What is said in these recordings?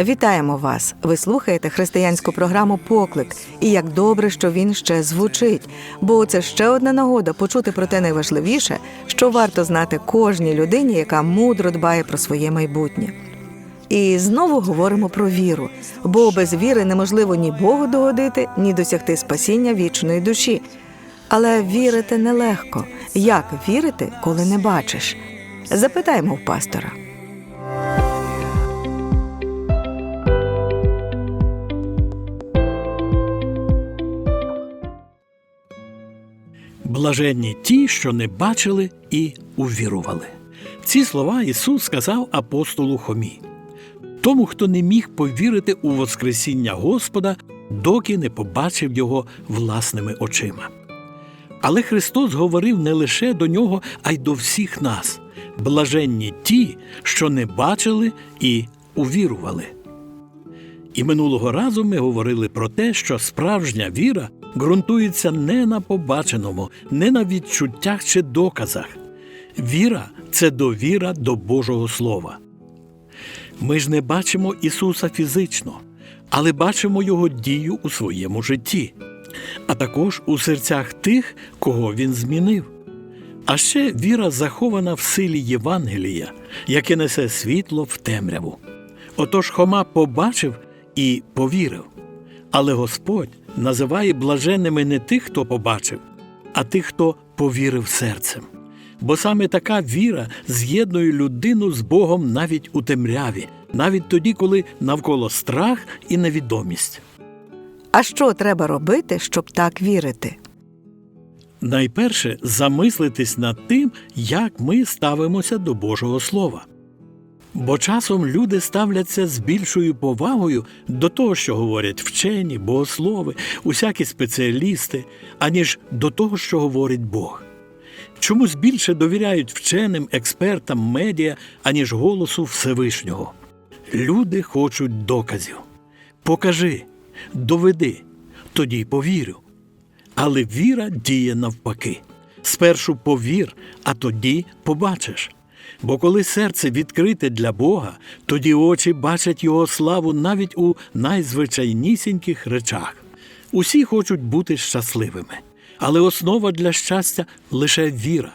Вітаємо вас! Ви слухаєте християнську програму Поклик. І як добре, що він ще звучить, бо це ще одна нагода почути про те найважливіше, що варто знати кожній людині, яка мудро дбає про своє майбутнє. І знову говоримо про віру, бо без віри неможливо ні Богу догодити, ні досягти спасіння вічної душі. Але вірити нелегко. Як вірити, коли не бачиш? Запитаємо в пастора. Блаженні ті, що не бачили і увірували. Ці слова Ісус сказав апостолу Хомі. Тому, хто не міг повірити у Воскресіння Господа, доки не побачив його власними очима. Але Христос говорив не лише до нього, а й до всіх нас. Блаженні ті, що не бачили і увірували. І минулого разу ми говорили про те, що справжня віра ґрунтується не на побаченому, не на відчуттях чи доказах. Віра це довіра до Божого Слова. Ми ж не бачимо Ісуса фізично, але бачимо Його дію у своєму житті, а також у серцях тих, кого Він змінив. А ще віра захована в силі Євангелія, яке несе світло в темряву. Отож Хома побачив і повірив. Але Господь називає блаженними не тих, хто побачив, а тих, хто повірив серцем. Бо саме така віра з'єднує людину з Богом навіть у темряві, навіть тоді, коли навколо страх і невідомість. А що треба робити, щоб так вірити? Найперше замислитись над тим, як ми ставимося до Божого Слова. Бо часом люди ставляться з більшою повагою до того, що говорять вчені, богослови, усякі спеціалісти, аніж до того, що говорить Бог. Чомусь більше довіряють вченим, експертам, медіа, аніж голосу Всевишнього. Люди хочуть доказів. Покажи, доведи, тоді повірю. Але віра діє навпаки. Спершу повір, а тоді побачиш. Бо коли серце відкрите для Бога, тоді очі бачать Його славу навіть у найзвичайнісіньких речах. Усі хочуть бути щасливими, але основа для щастя лише віра.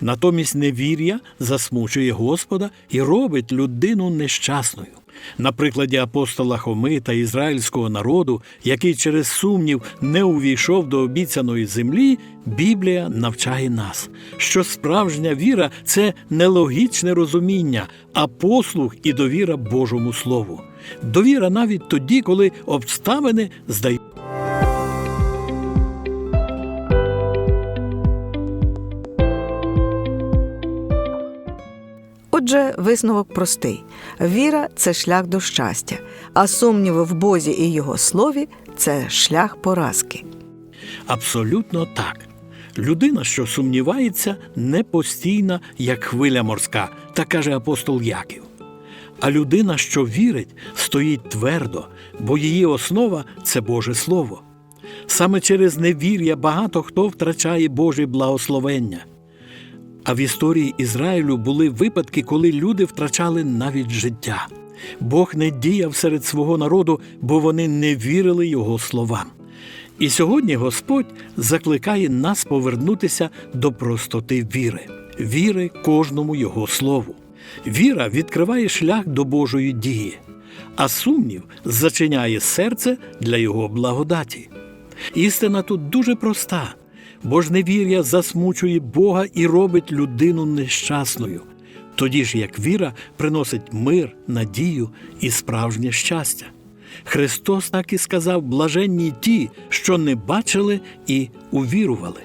Натомість невір'я засмучує Господа і робить людину нещасною. На прикладі апостола Хоми та ізраїльського народу, який через сумнів не увійшов до обіцяної землі, Біблія навчає нас, що справжня віра це не логічне розуміння, а послух і довіра Божому Слову. Довіра навіть тоді, коли обставини здають. Отже, висновок простий: віра це шлях до щастя, а сумніви в Бозі і його слові це шлях поразки. Абсолютно так. Людина, що сумнівається, не постійна, як хвиля морська, так каже апостол Яків. А людина, що вірить, стоїть твердо, бо її основа це Боже Слово. Саме через невір'я багато хто втрачає Боже благословення. А в історії Ізраїлю були випадки, коли люди втрачали навіть життя. Бог не діяв серед свого народу, бо вони не вірили його словам. І сьогодні Господь закликає нас повернутися до простоти віри, віри кожному Його слову. Віра відкриває шлях до Божої дії, а сумнів зачиняє серце для Його благодаті. Істина тут дуже проста, бо ж невір'я засмучує Бога і робить людину нещасною, тоді ж як віра приносить мир, надію і справжнє щастя. Христос так і сказав блаженні ті, що не бачили і увірували.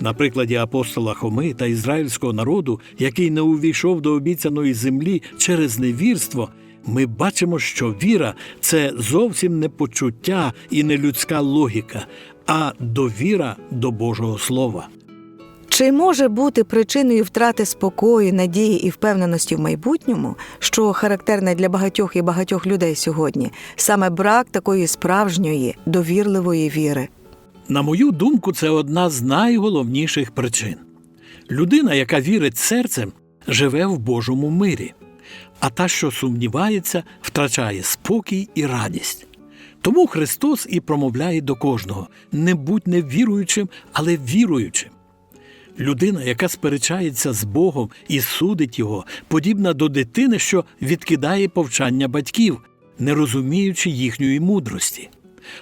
На прикладі апостола Хоми та ізраїльського народу, який не увійшов до обіцяної землі через невірство, ми бачимо, що віра це зовсім не почуття і не людська логіка, а довіра до Божого Слова. Чи може бути причиною втрати спокою, надії і впевненості в майбутньому, що характерне для багатьох і багатьох людей сьогодні, саме брак такої справжньої довірливої віри? На мою думку, це одна з найголовніших причин. Людина, яка вірить серцем, живе в Божому мирі, а та, що сумнівається, втрачає спокій і радість. Тому Христос і промовляє до кожного: не будь не віруючим, але віруючим. Людина, яка сперечається з Богом і судить його, подібна до дитини, що відкидає повчання батьків, не розуміючи їхньої мудрості.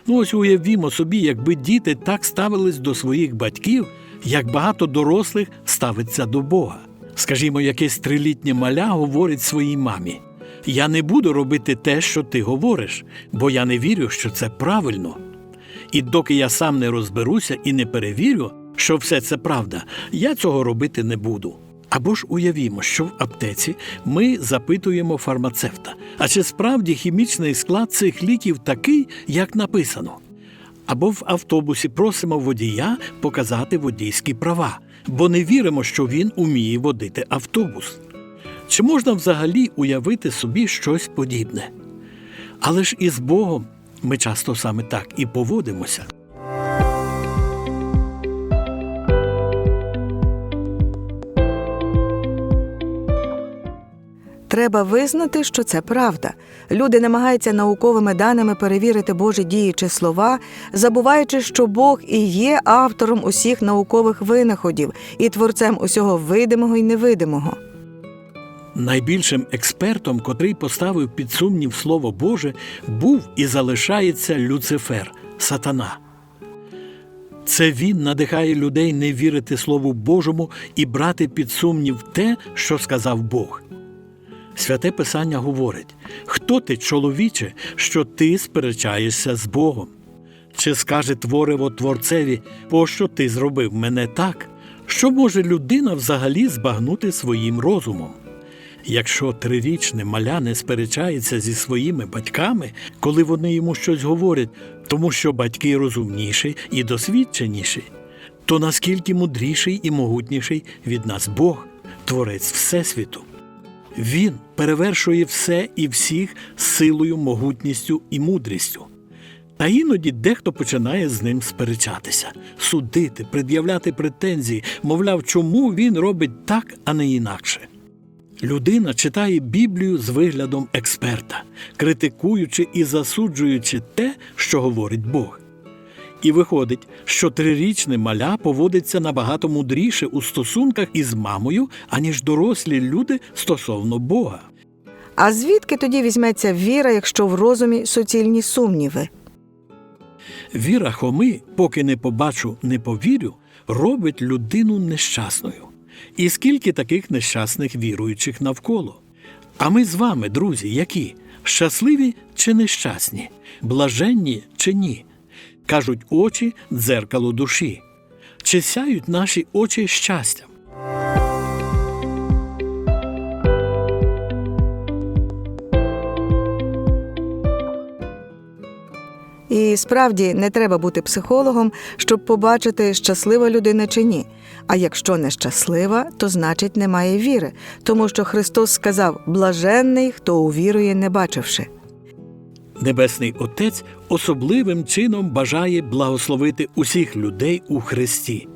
Ну ось уявімо собі, якби діти так ставились до своїх батьків, як багато дорослих ставиться до Бога. Скажімо, якесь трилітнє маля говорить своїй мамі: Я не буду робити те, що ти говориш, бо я не вірю, що це правильно. І доки я сам не розберуся і не перевірю, що все це правда, я цього робити не буду. Або ж уявімо, що в аптеці ми запитуємо фармацевта, а чи справді хімічний склад цих ліків такий, як написано. Або в автобусі просимо водія показати водійські права, бо не віримо, що він уміє водити автобус. Чи можна взагалі уявити собі щось подібне? Але ж із Богом ми часто саме так і поводимося. Треба визнати, що це правда. Люди намагаються науковими даними перевірити Божі дії чи слова, забуваючи, що Бог і є автором усіх наукових винаходів і творцем усього видимого і невидимого. Найбільшим експертом, котрий поставив під сумнів Слово Боже, був і залишається Люцифер, сатана. Це він надихає людей не вірити Слову Божому і брати під сумнів те, що сказав Бог. Святе Писання говорить: хто ти, чоловіче, що ти сперечаєшся з Богом? Чи скаже твориво Творцеві, пощо ти зробив мене так? Що може людина взагалі збагнути своїм розумом? Якщо трирічне маля не сперечається зі своїми батьками, коли вони йому щось говорять, тому що батьки розумніші і досвідченіші, то наскільки мудріший і могутніший від нас Бог, Творець Всесвіту? Він перевершує все і всіх силою, могутністю і мудрістю. Та іноді дехто починає з ним сперечатися, судити, пред'являти претензії, мовляв, чому він робить так, а не інакше. Людина читає Біблію з виглядом експерта, критикуючи і засуджуючи те, що говорить Бог. І виходить, що трирічне маля поводиться набагато мудріше у стосунках із мамою, аніж дорослі люди стосовно Бога. А звідки тоді візьметься віра, якщо в розумі суцільні сумніви? Віра Хоми, поки не побачу, не повірю, робить людину нещасною. І скільки таких нещасних віруючих навколо? А ми з вами, друзі, які? Щасливі чи нещасні, блаженні чи ні? Кажуть очі дзеркало душі. Чи сяють наші очі щастям? І справді не треба бути психологом, щоб побачити, щаслива людина чи ні. А якщо не щаслива, то значить немає віри, тому що Христос сказав: блаженний, хто увірує, не бачивши. Небесний Отець особливим чином бажає благословити усіх людей у Христі.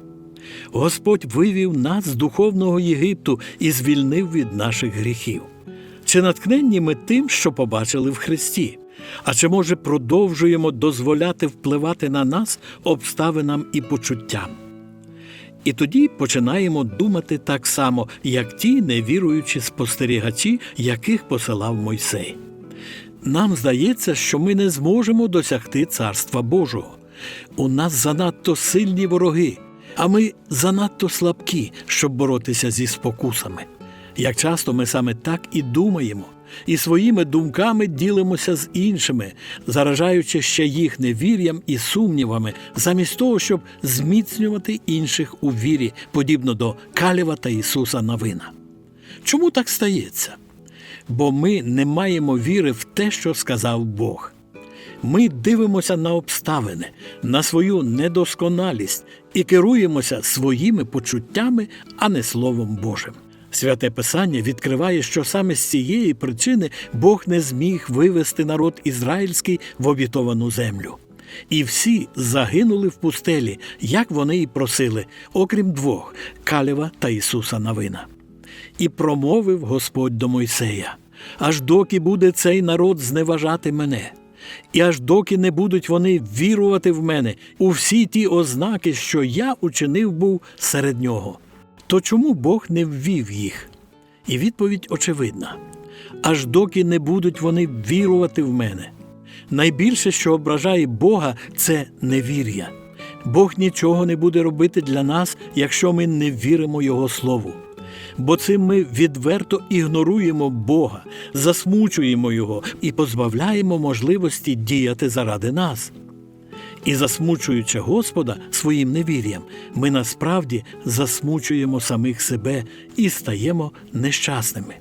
Господь вивів нас з духовного Єгипту і звільнив від наших гріхів. Чи наткненні ми тим, що побачили в Христі? А чи може продовжуємо дозволяти впливати на нас обставинам і почуттям? І тоді починаємо думати так само, як ті невіруючі спостерігачі, яких посилав Мойсей. Нам здається, що ми не зможемо досягти Царства Божого. У нас занадто сильні вороги, а ми занадто слабкі, щоб боротися зі спокусами. Як часто ми саме так і думаємо, і своїми думками ділимося з іншими, заражаючи ще їх невір'ям і сумнівами, замість того, щоб зміцнювати інших у вірі, подібно до Калєва та Ісуса Навина. Чому так стається? Бо ми не маємо віри в те, що сказав Бог. Ми дивимося на обставини, на свою недосконалість і керуємося своїми почуттями, а не Словом Божим. Святе Писання відкриває, що саме з цієї причини Бог не зміг вивести народ ізраїльський в обітовану землю. І всі загинули в пустелі, як вони і просили, окрім двох Калєва та Ісуса Навина. І промовив Господь до Мойсея: аж доки буде цей народ зневажати мене, і аж доки не будуть вони вірувати в мене у всі ті ознаки, що я учинив був серед нього. То чому Бог не ввів їх? І відповідь очевидна: аж доки не будуть вони вірувати в мене. Найбільше, що ображає Бога, це невір'я. Бог нічого не буде робити для нас, якщо ми не віримо Його Слову. Бо цим ми відверто ігноруємо Бога, засмучуємо Його і позбавляємо можливості діяти заради нас. І засмучуючи Господа своїм невір'ям, ми насправді засмучуємо самих себе і стаємо нещасними.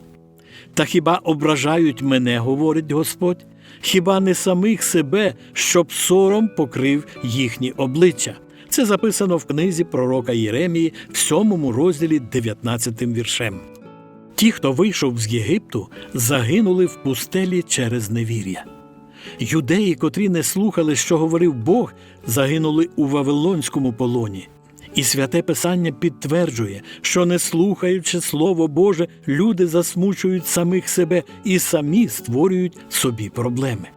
Та хіба ображають мене, говорить Господь, хіба не самих себе, щоб сором покрив їхні обличчя? Це записано в книзі пророка Єремії в сьомому розділі 19 віршем. Ті, хто вийшов з Єгипту, загинули в пустелі через невір'я. Юдеї, котрі не слухали, що говорив Бог, загинули у Вавилонському полоні. І святе Писання підтверджує, що не слухаючи Слово Боже, люди засмучують самих себе і самі створюють собі проблеми.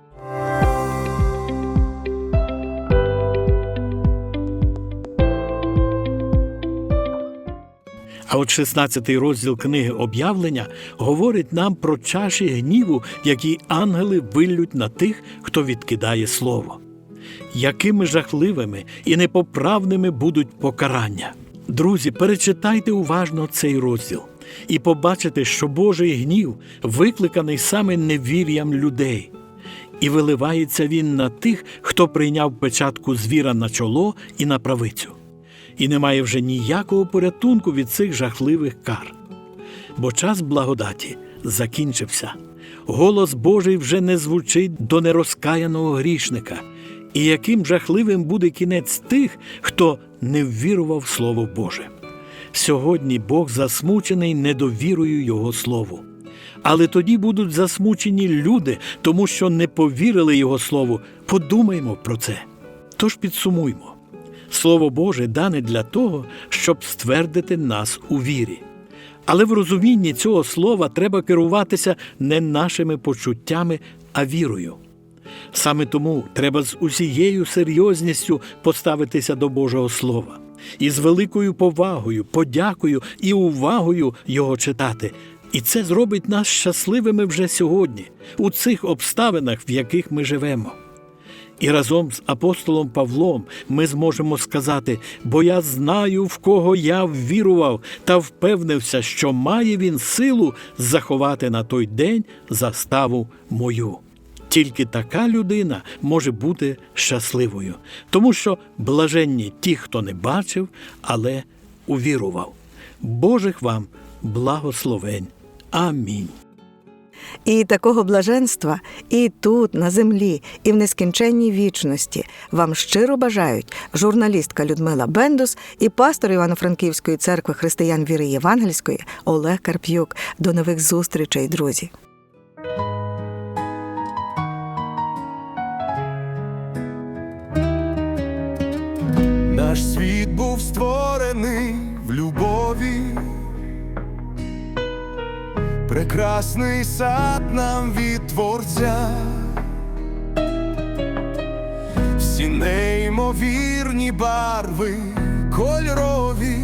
А от 16 розділ книги об'явлення говорить нам про чаші гніву, які ангели виллють на тих, хто відкидає слово. Якими жахливими і непоправними будуть покарання. Друзі, перечитайте уважно цей розділ і побачите, що Божий гнів викликаний саме невір'ям людей, і виливається він на тих, хто прийняв печатку звіра на чоло і на правицю і немає вже ніякого порятунку від цих жахливих кар. Бо час благодаті закінчився. Голос Божий вже не звучить до нерозкаяного грішника, і яким жахливим буде кінець тих, хто не ввірував Слово Боже. Сьогодні Бог засмучений недовірою Його Слову. Але тоді будуть засмучені люди, тому що не повірили Його Слову. Подумаймо про це. Тож підсумуймо. Слово Боже дане для того, щоб ствердити нас у вірі. Але в розумінні цього слова треба керуватися не нашими почуттями, а вірою. Саме тому треба з усією серйозністю поставитися до Божого Слова і з великою повагою, подякою і увагою його читати. І це зробить нас щасливими вже сьогодні, у цих обставинах, в яких ми живемо. І разом з апостолом Павлом ми зможемо сказати, бо я знаю, в кого я ввірував, та впевнився, що має він силу заховати на той день заставу мою. Тільки така людина може бути щасливою, тому що блаженні ті, хто не бачив, але увірував. Божих вам благословень. Амінь. І такого блаженства і тут, на землі, і в нескінченній вічності вам щиро бажають журналістка Людмила Бендус і пастор Івано-Франківської церкви християн віри Євангельської Олег Карп'юк. До нових зустрічей, друзі! Наш світ був створений в любові. Прекрасний сад нам від творця, всі неймовірні барви кольорові,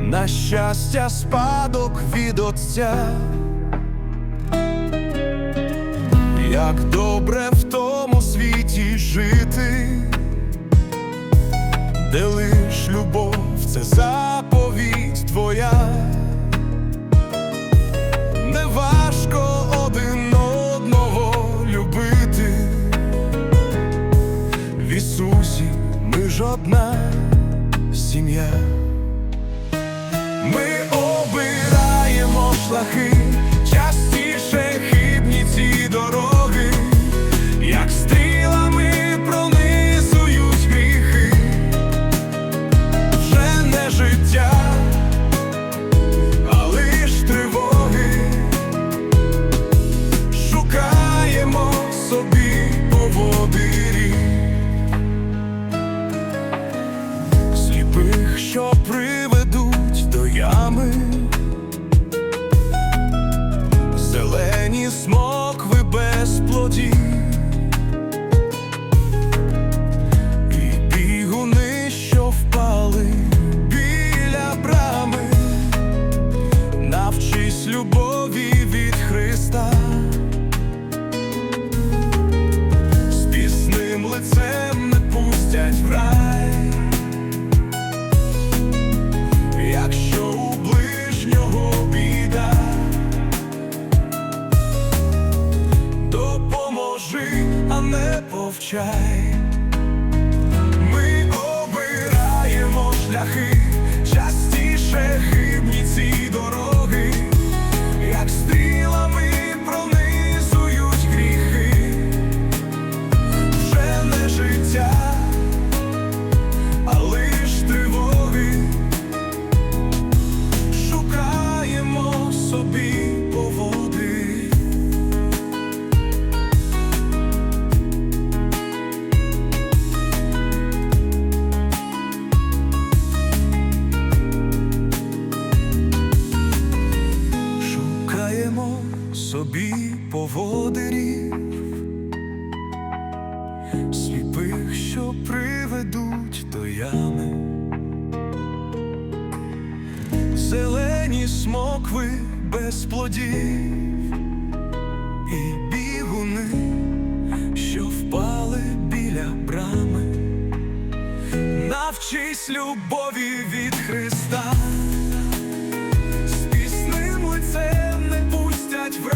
на щастя, спадок від отця. Як добре в тому світі жити, де лиш любов це заповідь твоя. Один одного любити. В Ісусі ми ж одна сім'я. Ми обираємо шляхи, 寂寞 не повчай, ми обираємо шляхи. навчись любові від Христа, з пісним це, не пустять в